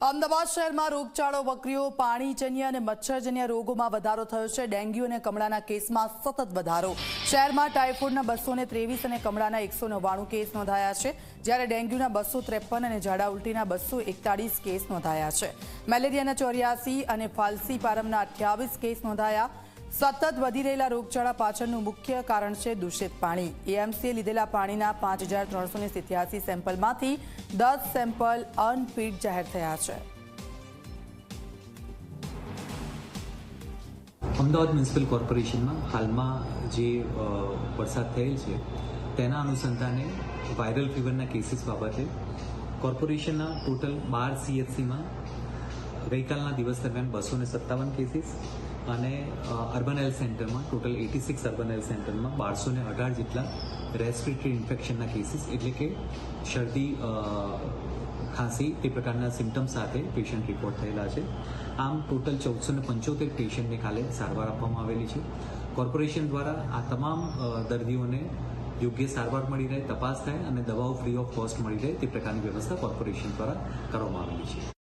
અમદાવાદ શહેરમાં રોગચાળો બકરીઓ પાણીજન્ય અને મચ્છરજન્ય રોગોમાં વધારો થયો છે. ડેન્ગ્યુ અને કમળાના કેસમાં સતત વધારો. શહેરમાં ટાઇફોઇડના બસો અને કમળાના એકસો નવ્વાણું કેસ નોંધાયા છે. જ્યારે ડેન્ગ્યુના બસો ત્રેપન અને ઝાડા ઉલટીના બસો એકતાળીસ કેસ નોંધાયા છે. મેલેરિયાના ચોર્યાસી અને ફાલસી પારમના અઠ્યાવીસ કેસ નોંધાયા. સતત વધી રહેલા રોગચાળા પાછળનું મુખ્ય કારણ છે દૂષિત પાણી. એએમસીએ લીધેલા પાણીના પાંચ હજાર ત્રણસો ને સિત્યાસી સેમ્પલમાંથી દસ સેમ્પલ અનફિટ જાહેર થયા છે. અમદાવાદ મ્યુનિસિપલ કોર્પોરેશનમાં હાલમાં જે વરસાદ થયેલ છે, તેના અનુસંધાને વાયરલ ફીવરના કેસીસ બાબતે કોર્પોરેશનના ટોટલ બાર સીએચસીમાં ગઈકાલના દિવસ દરમિયાન બસો ને સત્તાવન કેસીસ અને અર્બન હેલ્થ સેન્ટરમાં total eighty six urban health સેન્ટરમાં બારસો ને અઢાર જેટલા રેસ્પિરેટરી ઇન્ફેક્શનના કેસીસ એટલે કે શરદી ખાંસી તે પ્રકારના સિમ્ટમ્સ સાથે પેશન્ટ રિપોર્ટ થયેલા છે. આમ ટોટલ ચૌદસો ને પંચોતેર પેશન્ટને કાલે સારવાર આપવામાં આવેલી છે. કોર્પોરેશન દ્વારા આ તમામ દર્દીઓને યોગ્ય સારવાર મળી રહે, તપાસ થાય અને દવાઓ ફ્રી ઓફ કોસ્ટ મળી રહે તે પ્રકારની વ્યવસ્થા કોર્પોરેશન દ્વારા કરવામાં આવેલી છે.